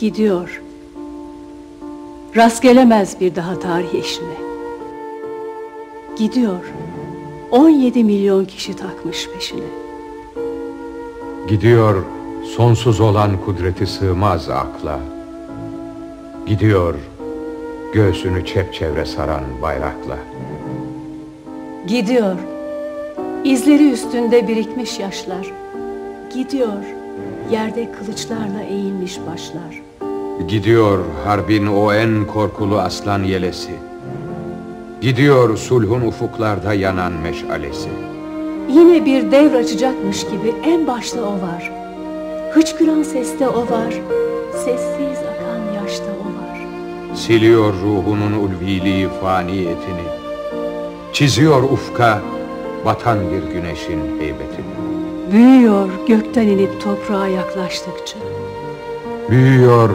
Gidiyor. Rast gelemez bir daha tarih eşine. Gidiyor. 17 milyon kişi takmış peşine. Gidiyor sonsuz olan kudreti sığmaz akla. Gidiyor göğsünü çepçevre saran bayrakla. Gidiyor. İzleri üstünde birikmiş yaşlar. Gidiyor. Yerde kılıçlarla eğilmiş başlar. Gidiyor harbin o en korkulu aslan yelesi. Gidiyor sulhun ufuklarda yanan meşalesi. Yine bir devr açacakmış gibi en başta o var. Hıçkıran seste o var. Sessiz akan yaşta o var. Siliyor ruhunun ulviliği fani etini. Çiziyor ufka batan bir güneşin heybetini. Büyüyor gökten inip toprağa yaklaştıkça. Büyüyor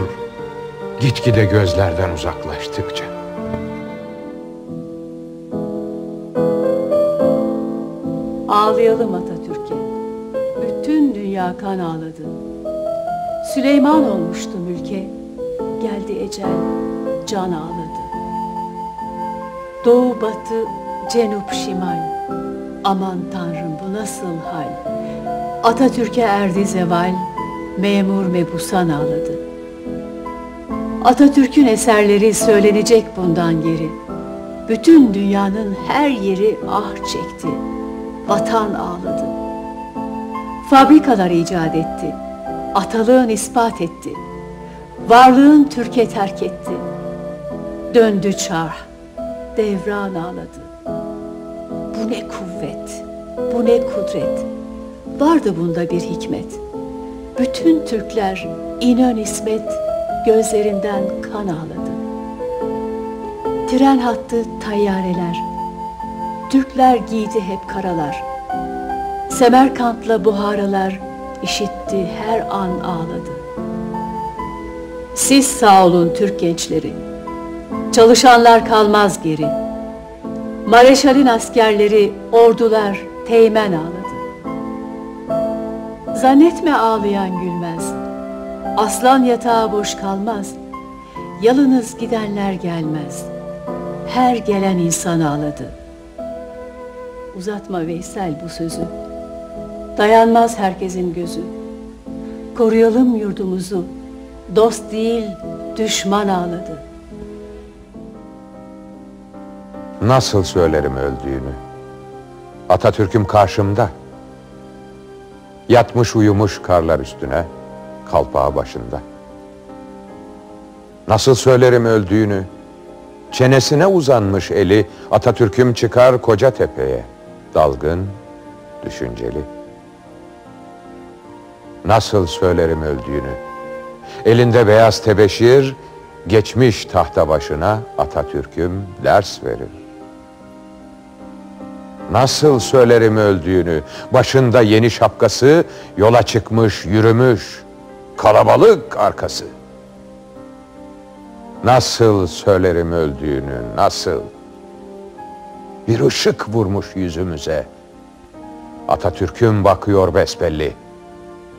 gitgide gözlerden uzaklaştıkça. Ağlayalım Atatürk'e. Bütün dünya kan ağladı. Süleyman olmuştu mülke. Geldi ecel, can ağladı. Doğu batı, cenup şimal. Aman tanrım bu nasıl hal? Atatürk'e erdi zeval, memur mebusan ağladı. Atatürk'ün eserleri söylenecek bundan geri. Bütün dünyanın her yeri ah çekti. Vatan ağladı. Fabrikalar icat etti. Atalığın ispat etti. Varlığın Türkiye terk etti. Döndü çarh. Devran ağladı. Bu ne kuvvet, bu ne kudret. Vardı bunda bir hikmet. Bütün Türkler İnön İsmet gözlerinden kan ağladı. Tren hattı tayyareler. Türkler giydi hep karalar. Semerkant'la Buharalar işitti her an ağladı. Siz sağ olun Türk gençleri. Çalışanlar kalmaz geri. Mareşal'in askerleri, ordular teğmen ağladı. Zannetme ağlayan gülmez. Aslan yatağı boş kalmaz. Yalınız gidenler gelmez. Her gelen insan ağladı. Uzatma Veysel bu sözü. Dayanmaz herkesin gözü. Koruyalım yurdumuzu. Dost değil, düşman ağladı. Nasıl söylerim öldüğünü? Atatürk'üm karşımda. Yatmış uyumuş karlar üstüne, kalpağı başında. Nasıl söylerim öldüğünü? Çenesine uzanmış eli Atatürk'üm çıkar koca tepeye. Dalgın, düşünceli. Nasıl söylerim öldüğünü? Elinde beyaz tebeşir, geçmiş tahta başına Atatürk'üm ders verir. Nasıl söylerim öldüğünü? Başında yeni şapkası, yola çıkmış, yürümüş. Kalabalık arkası. Nasıl söylerim öldüğünü, nasıl? Bir ışık vurmuş yüzümüze. Atatürk'üm bakıyor besbelli.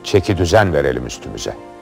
Çeki düzen verelim üstümüze.''